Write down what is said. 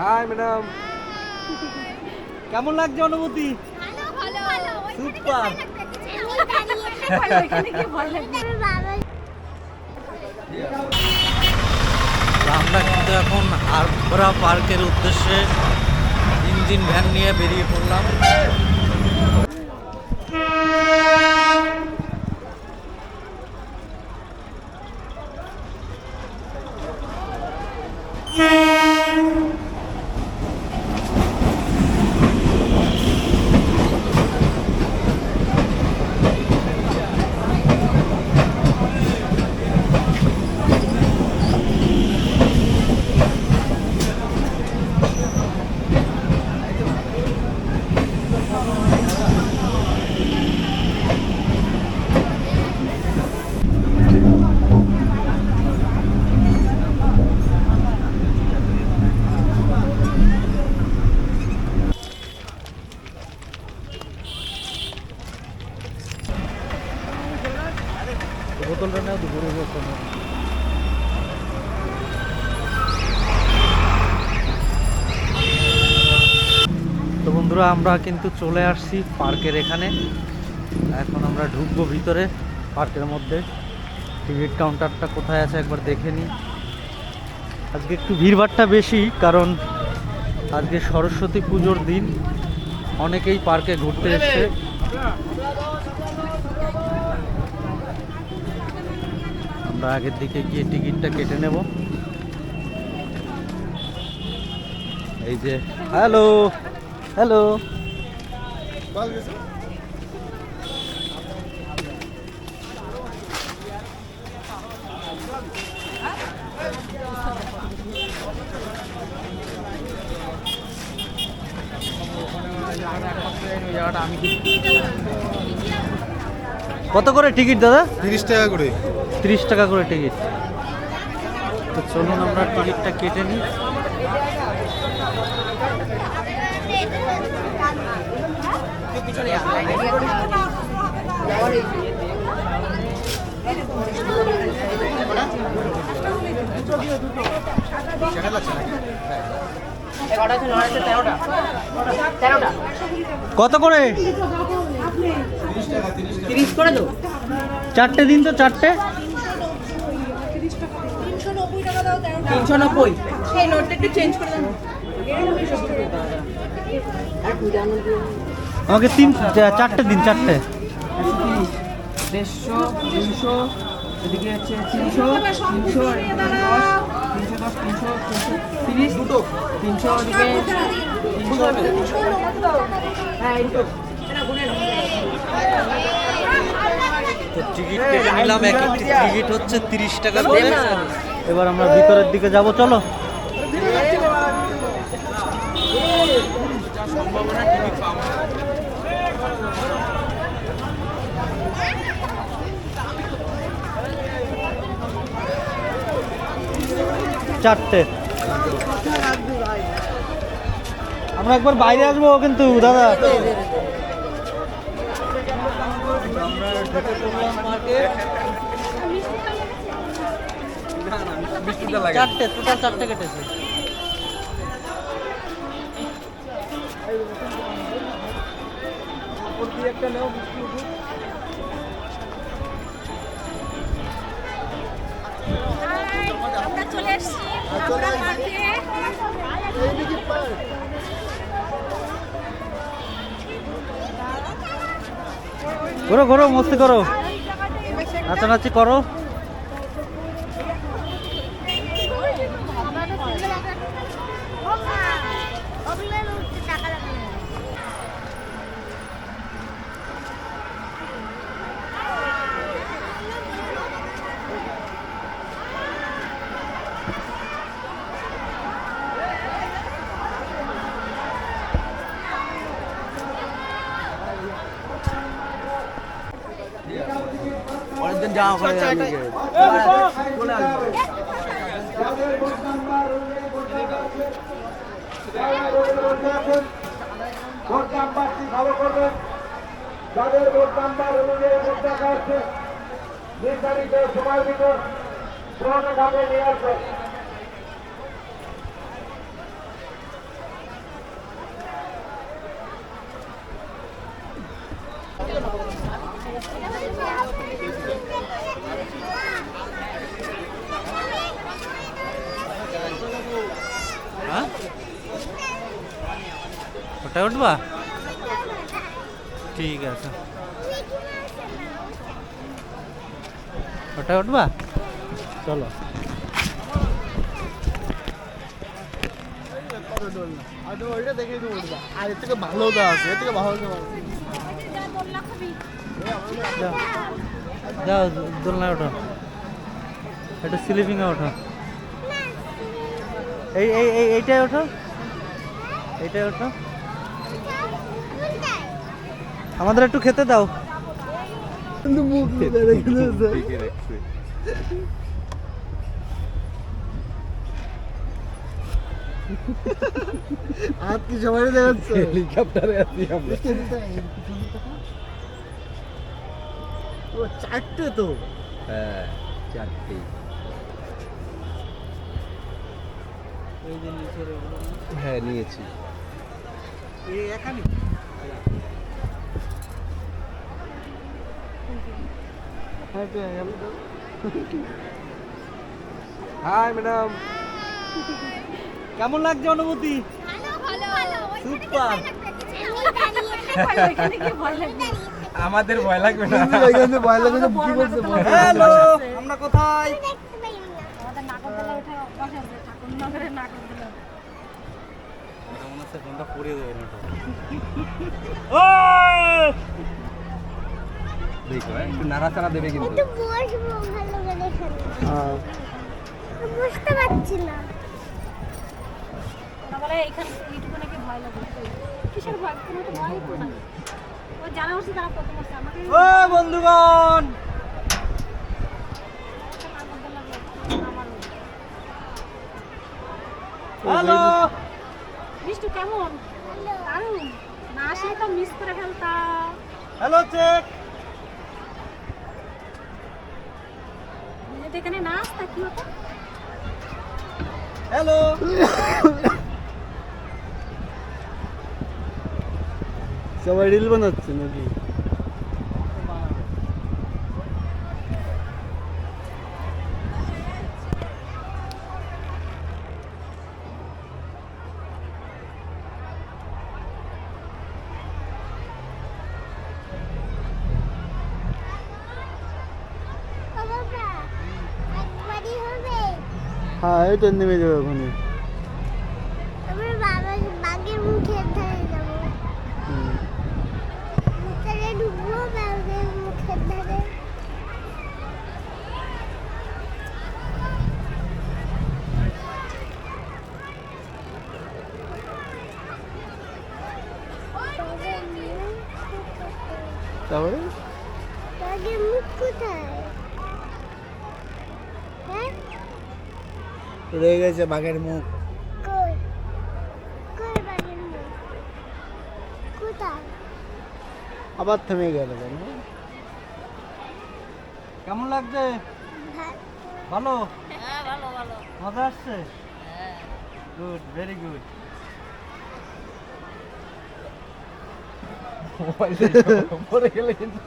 High, madam. কেমন লাগছে অনুভূতি? সুপার। আমরা কিন্তু এখন আরপরা পার্কের উদ্দেশ্যে ইঞ্জিন ভ্যান নিয়ে বেরিয়ে পড়লাম। বোতলটা নেও দুপুরে বোতল বন্ধুরা, আমরা কিন্তু চলে আসছি পার্কের এখানে। এখন আমরা ঢুকবো ভিতরে, পার্কের মধ্যে। টিকিট কাউন্টারটা কোথায় আছে একবার দেখে নিই। আজকে একটু ভিড়ভাড়টা বেশি, কারণ আজকে সরস্বতী পুজোর দিন। অনেকেই পার্কে ঘুরতে এসছে। আমরা আগের দিকে গিয়ে টিকিটটা কেটে নেব। এই যে, হ্যালো! হ্যালো। কত করে টিকিট দাদা? তিরিশ টাকা করে। তিরিশ টাকা করে টিকিট। তো চলুন আমরা টিকিটটা কেটে নিই। কত করে? তিরিশ চারটে দিন তো চারটে? তিনশো নব্বই সেই নোটটা একটু চেঞ্জ করে দেবো আমাকে তিন চারটে দিন চারটে। দেড়শো দুশো এদিকে হচ্ছে তিনশো তিনশো আর তিনশো দশ তিনশো তিনশো তিরিশ দুটো তিনশো ওদিকে তিনশো হ্যাঁ তো। টিকিট কেটে নিলাম এক একটি টিকিট হচ্ছে তিরিশ টাকা করে। এবার আমরা ভিতরের দিকে যাব চলো। চারটে। আমরা একবার বাইরে আসব কিন্তু দাদা। চারটে টোটাল চারটে কেটেছে। আমরা পার্কে করো করো মস্তি করো। নাচানাচি করো। জামা পড়ে যাবে ভোট নাম্বারটি ভালো করবেন যাদের ভোট নাম্বার অনুযায়ী ভোট নির্ধারিত সময় ভিতর নিয়ে আসবেন ওটাই উঠবা ঠিক আছে ওটাই উঠবা চলো আর এর থেকে ভালো আছে এর থেকে ভালো যাও দোলনায় ওঠো একটু স্লিপিংয়ে ওঠো এই এইটাই ওঠো এইটাই ওঠো আমাদের একটু খেতে দাও। সবাই দেখাচ্ছে? হেলিকপ্টারে আছি আমরা। ও চারটে তো। হ্যাঁ চারটে। এই যে নিচের ওগুলো। হ্যাঁ হাই ম্যাডাম কেমন লাগছে অনুভূতি? সুপার আমাদের ভয় লাগবে না? এখানে ভয় লাগে না কি বলছে হ্যালো আমরা কোথায়? মনে ফোনটা পড়িয়ে দেবে না দেখো হ্যাঁ, একটু নাড়াচাড়া দেবে কিন্তু। একটু বসবো ভালো করে এখানে বুঝতে পারছি না। ওরা বলে এইখানে এইটুকু নাকি ভয় লাগে। কিসের ভয়? কোনো তো ভয় তো না ও জানা হচ্ছে তারা প্রথম হচ্ছে আমাকে ও বন্ধুগণ! হ্যালো! মিষ্টু কেমন? দারুণ। না আসলে তো মিস করে ফেলতাম হ্যালো চেক যদি এখানে না আসতা কি হতো হ্যালো সবাই রিল বানাচ্ছে নাকি? হ্যাঁ এটা নেমে যাবে ওখানে। আমার বাবা বাঘের মুখের ধারে যাব মুখে ঢুকবো বাঘের মুখের ধারে বাঘের মুখ তারপরে বাঘের মুখ কোথায় হ্যাঁ রয়ে গেছে বাঘের মুখ। কই? কই বাঘের মুখ? কোথায়? আবার থেমে গেল কেন কেমন লাগছে? ভালো। মজা আসছে? গুড ভেরি গুড পরে গেলে কিন্তু